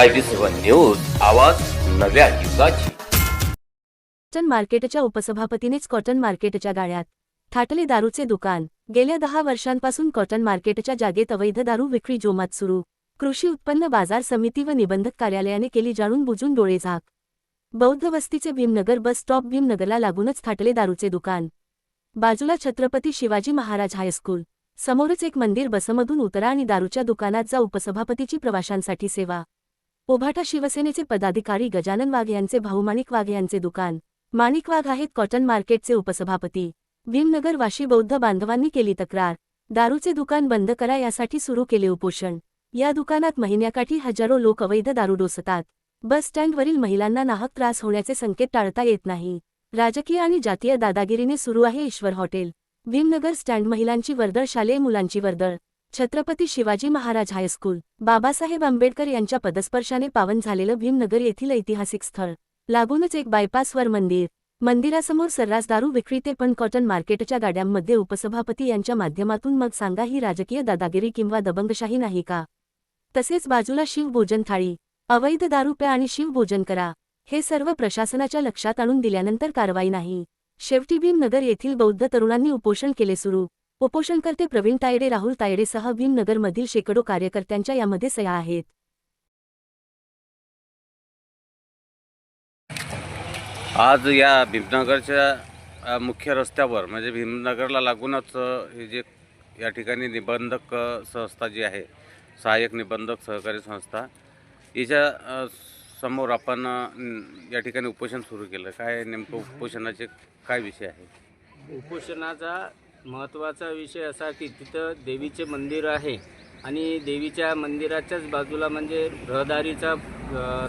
I B seven news आवाज नव्या युगाची. Cotton मार्केटच्या उपसभापतीनेच कॉटन मार्केटच्या गाळ्यात थाटले दारूचे दुकान. गेल्या दहा वर्षांपासून कॉटन मार्केटच्या जागेत अवैध दारू विक्री जोमात सुरू. कृषी उत्पन्न बाजार समिती व निबंधक कार्यालयाने केली जाणून बुजून डोळे झाक. बौद्ध वस्तीचे भीमनगर बस स्टॉप भीमनगरला लागूनच थाटले दारूचे दुकान. बाजूला छत्रपती शिवाजी महाराज हायस्कूल समोरच एक मंदिर बसमधून उतरा आणि दारूच्या दुकानात जा उपसभापतीची प्रवाशांसाठी सेवा. उभाटा शिवसेनेचे पदाधिकारी गजानन वाघ यांचे भाऊ माणिक वाघ यांचे दुकान. माणिक वाघ आहेत कॉटन मार्केटचे उपसभापती. भीमनगर वाशी बौद्ध बांधवांनी केली तक्रार. दारूचे दुकान बंद करा यासाठी सुरू केले उपोषण. या दुकानात महिन्याकाठी हजारो लोक अवैध दारू डोसतात. बस स्टँडवरील महिलांना नाहक त्रास होण्याचे संकेत टाळता येत नाही. राजकीय आणि जातीय दादागिरीने सुरू आहे ईश्वर हॉटेल. भीमनगर स्टँड महिलांची वर्दळ शालेय मुलांची वर्दळ. छत्रपती शिवाजी महाराज हायस्कूल बाबासाहेब आंबेडकर यांच्या पदस्पर्शाने पावन झालेलं भीमनगर येथील ऐतिहासिक स्थळ. लागूनच एक बायपासवर मंदिर. मंदिरासमोर सर्रास दारू विक्रीते पण कॉटन मार्केटच्या गाड्यांमध्ये उपसभापती यांच्या माध्यमातून मग सांगा ही राजकीय दादागिरी किंवा दबंगशाही नाही का? तसेच बाजूला शिवभोजन थाळी अवैध दारू प्या आणि शिवभोजन करा. हे सर्व प्रशासनाच्या लक्षात आणून दिल्यानंतर कारवाई नाही. शेवटी भीमनगर येथील बौद्ध तरुणांनी उपोषण केले सुरू. उपोषणकर्ते प्रवीण तायडे राहुल तायडेसह भीमनगरमधील शेकडो कार्यकर्त्यांच्या यामध्ये सया आहेत. आज या भीमनगरच्या मुख्य रस्त्यावर म्हणजे भीमनगरला लागूनच हे जे या ठिकाणी निबंधक संस्था जी आहे सहाय्यक निबंधक सहकारी संस्था हिच्या अ, समोर आपण या ठिकाणी उपोषण सुरू केलं. काय नेमकं उपोषणाचे काय विषय आहे? उपोषणाचा महत्त्वाचा विषय असा की तिथं देवीचे मंदिर आहे आणि देवीच्या मंदिराच्याच बाजूला म्हणजे रहदारीचा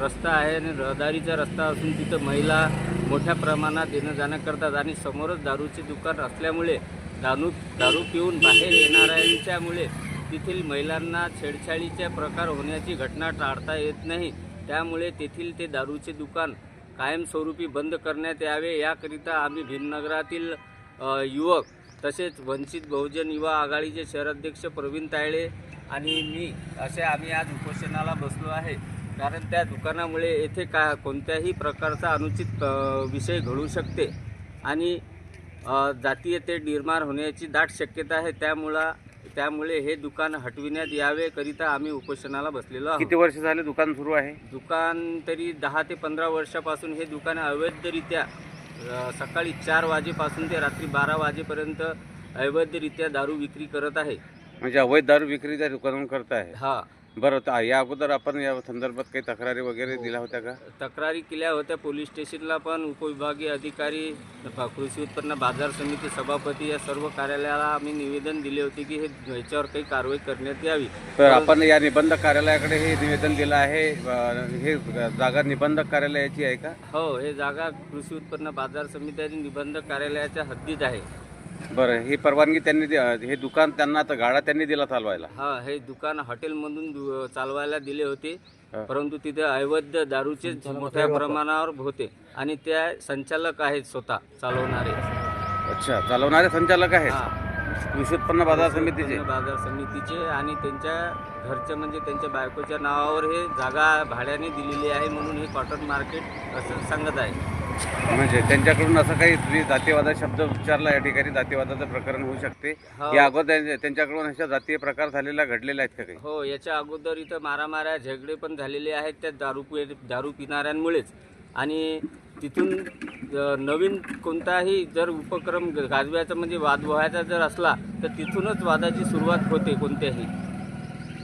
रस्ता आहे आणि रहदारीचा रस्ता असून तिथं महिला मोठ्या प्रमाणात येणं जाणं करतात आणि समोरच दारूचे दुकान असल्यामुळे दारू दारू पिऊन बाहेर येणाऱ्यांच्यामुळे तेथील महिलांना छेडछाडीचे प्रकार होण्याची घटना टाळता येत नाही. त्यामुळे तेथील ते दारूचे दुकान कायमस्वरूपी बंद करण्यात यावे. याकरिता आम्ही भीमनगरातील युवक तसेच वंचित बहुजन युवा आघाडीचे शहराध्यक्ष प्रवीण तायडे आणि मी असे आम्ही आज उपोषणाला बसलो आहे. कारण त्या दुकानामुळे येथे का कोणत्याही प्रकारचा अनुचित विषय घडू शकते आणि अ, जातीय ते निर्माण होण्याची दाट शक्यता आहे. त्यामुळं त्यामुळे हे दुकान हटविण्यात यावे करिता आम्ही उपोषणाला बसलेलो आहोत. किती वर्ष झाले दुकान सुरू आहे? दुकान तरी दहा ते पंधरा वर्षापासून हे दुकान अवैधरित्या सकाळी चार वाजेपासून ते रात्री बारा वाजेपर्यंत अवैधरित्या दारू विक्री करत आहे. म्हणजे अवैध दारू विक्री त्या दुकानावर करत आहे. हा. बरं या अगोदर आपण या संदर्भात काही तक्रारी वगैरे दिल्या होत्या का? तक्रारी केल्या होत्या पोलीस स्टेशनला पण उपविभागीय अधिकारी प- कृषी उत्पन्न बाजार समिती सभापती या सर्व कार्यालयाला आम्ही निवेदन दिले होते की हे ह्याच्यावर काही कारवाई करण्यात यावी. तर आपण या निबंधक कार्यालयाकडे हे निवेदन दिलं आहे. अ, हे जागा निबंधक कार्यालयाची आहे का? हो हे जागा कृषी उत्पन्न बाजार समिती आणि निबंधक कार्यालयाच्या हद्दीत आहे. बरं ही परवानगी त्यांनी दि- हे दुकान त्यांना आता गाडा त्यांनी दिला चालवायला. हा हे दुकान हॉटेलमधून दु- चालवायला दिले होते. हा. परंतु तिथे अवैध दारूचे मोठ्या प्रमाणावर होते. आणि त्या संचालक आहेत स्वतः चालवणारे. अच्छा चालवणारे संचालक आहेत? हा. कृषी उत्पन्न बाजार समितीचे? उत्पन्न बाजार समितीचे आणि त्यांच्या घरच्या म्हणजे त्यांच्या बायकोच्या नावावर हे जागा भाड्याने दिलेली आहे म्हणून हे कॉटन मार्केट असं सांगत आहे. म्हणजे त्यांच्याकडून असं काही तुम्ही जातीवादा शब्द उच्चारला या ठिकाणी? जातीवादाचं प्रकरण होऊ शकते. हो. या अगोदर त्यांच्या- त्यांच्याकडून अशा जातीय प्रकार झालेला घडलेले आहेत का काही? हो याच्या अगोदर इथं मारामाऱ्या झगडे पण झालेले आहेत त्या दारू पि दारू पिणाऱ्यांमुळेच. आणि तिथून अ, नवीन कोणताही जर उपक्रम गाजवायचा म्हणजे वाद व्हायचा जर असला तर तिथूनच वादाची सुरुवात होते कोणत्याही.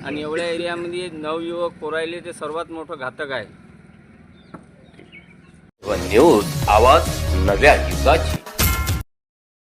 आणि एवढ्या एरियामध्ये नवयुवक पोरायले ते सर्वात मोठं घातक आहे. व न्यूज आवाज नव्या युगाची.